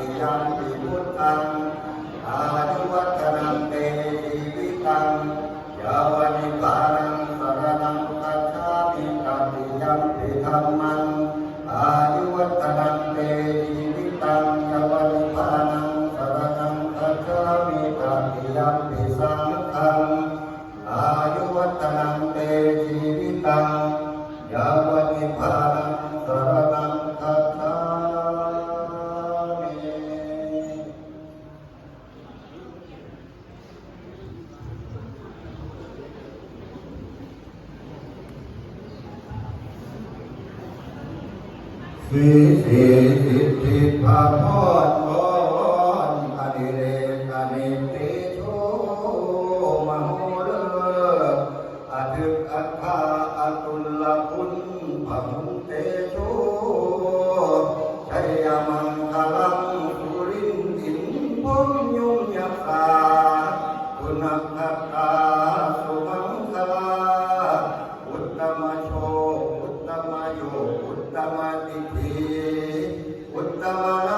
ติยัมปิพุทธังอายุวัฒนังเตชีวิตังยาวนิพานังสรณังคัจฉามิยัมปิธรรมังอายุวัฒนังเตชีวิตังยาวนิพานังสรณังคัจฉามิตัติยัมพังฆัอายุวัฒนังเตชีวิตัง วิสิทิภาพอด ಉತ್ತಮನಿಧಿ ಉತ್ತಮನ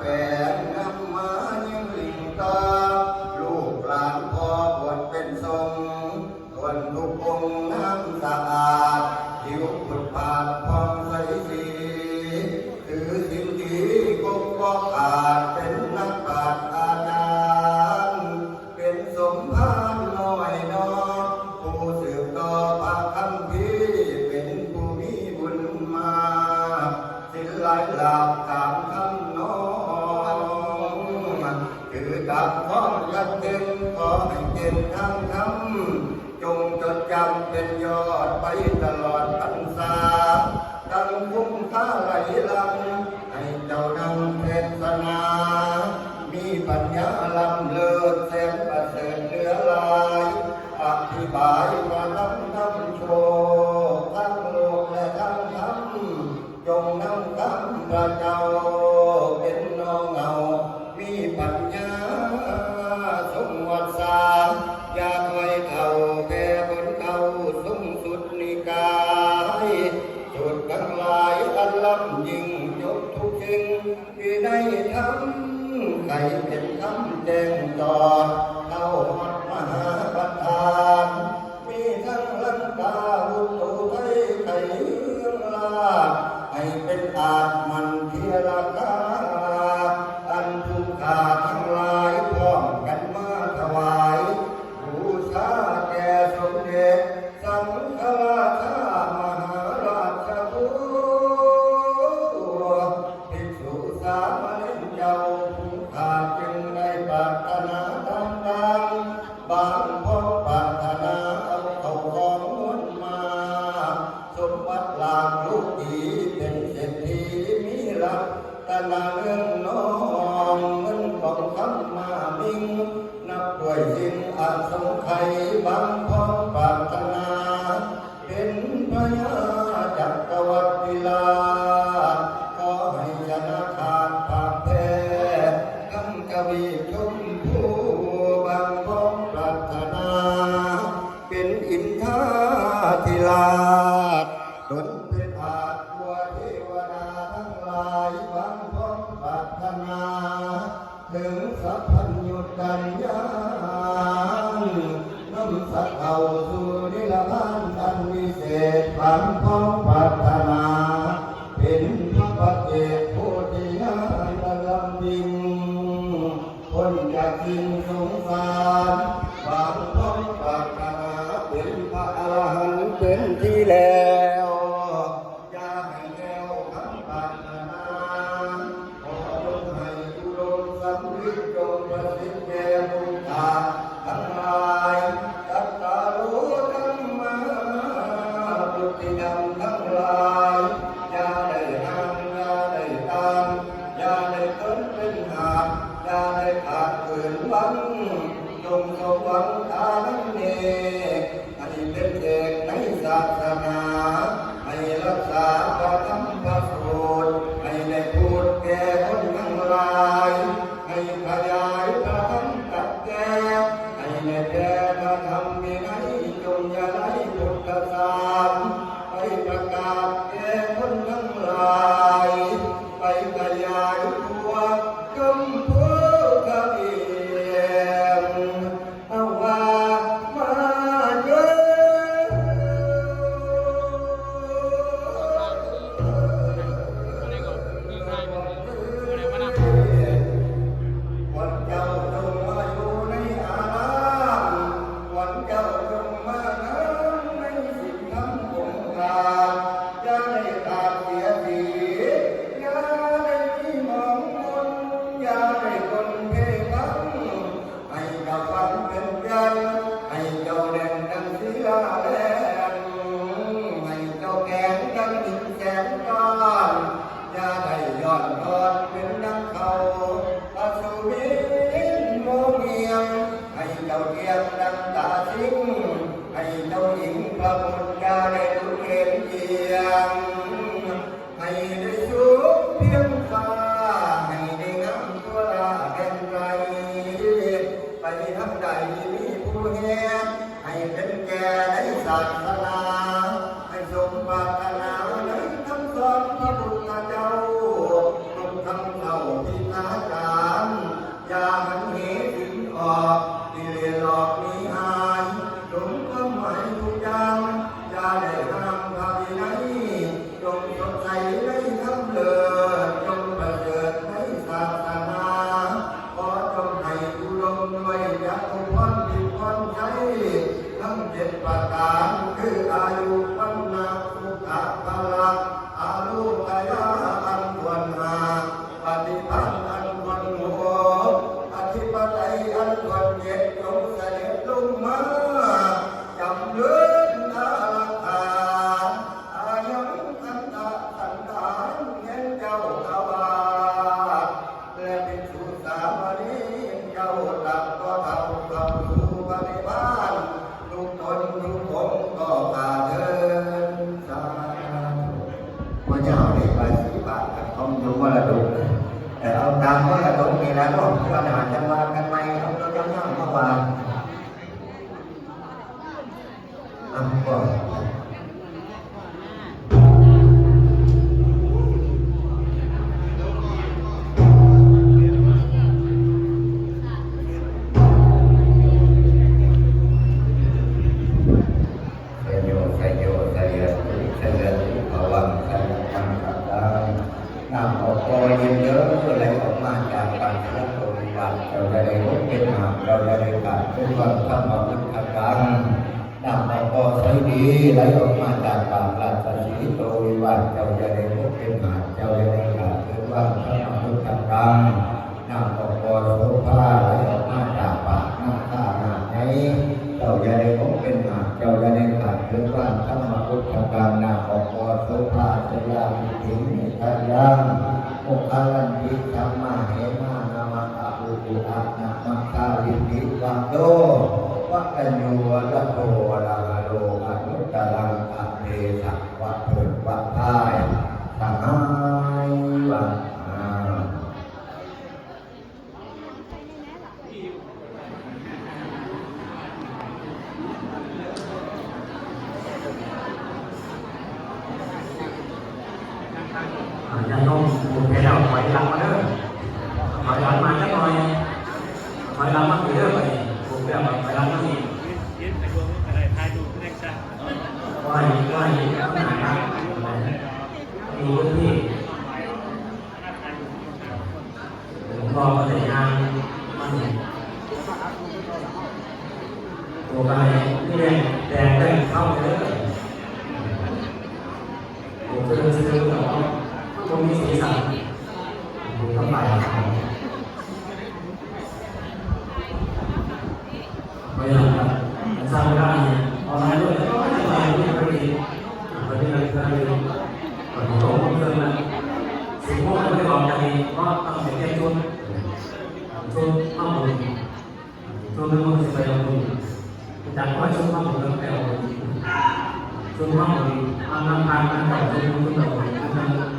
Amen. ให้เย็นทั้งคำจงจดจำเป็นยอดไปตลอดพรรษาตั้งคุ้มท่าไหลลังให้เจ้าดังเทศนา มีปัญญาลำเลิศแสนประเสริฐเหนือลาย อธิบายว่า งหลายอันล้ำยิ่งยกทุกสิ่งที่ได้ทำใครเป็นทำแต่ ละเรื่องน้องมันของคำมามิ่งนักป่วยสิ่งอาสงไขบางพองปรารถนา เป็นพระยาจักรวรรดิลา ก็ให้ยนะขาดผาเพ้คำกวีชมผู้บางพองปรารถนา เป็นอินทาธิลา ทินสงสารบางต้องบากนาเป็นพระอรหันต์เป็นที่แล้วยาให้แล้วทั้งปัญนาขอจงให้อุดมสำลิดจงประสิทธิ์แก่มุงตาทั้งหลายตัตตารู้ธรรมะพุทธิธรรมทั้งหลาย แล้วก็พระนามเจ้า เราอย่าได้ลับเป็นวันทำความรู้ทางกันนำมาก็ใช้ดีไหลออกมาจากปากหลากสีโตวิวันเจ้าอย่าได้พบเป็นหาเจ้าอย่าได้ขาดเป็นวันทำความรู้ทางกัน ayyuhallahu luôn. Á tôi mong muốn tôi mới mong sự bày ông chẳng có chúng mong muốn bày ông tôi mong muốn ăn năm hai năm đầu tôi muốn tôi đầu tôi năm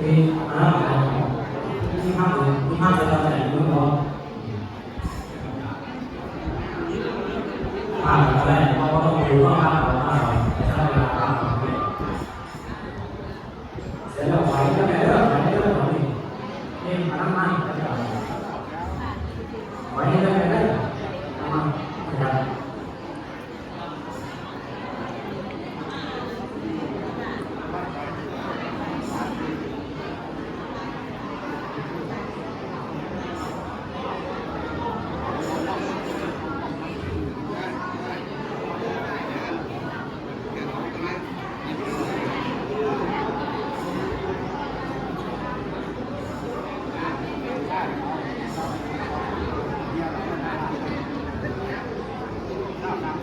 thì đó là khi hát thì khi hát thì là phải đúng không à phải có đồng hồ có hát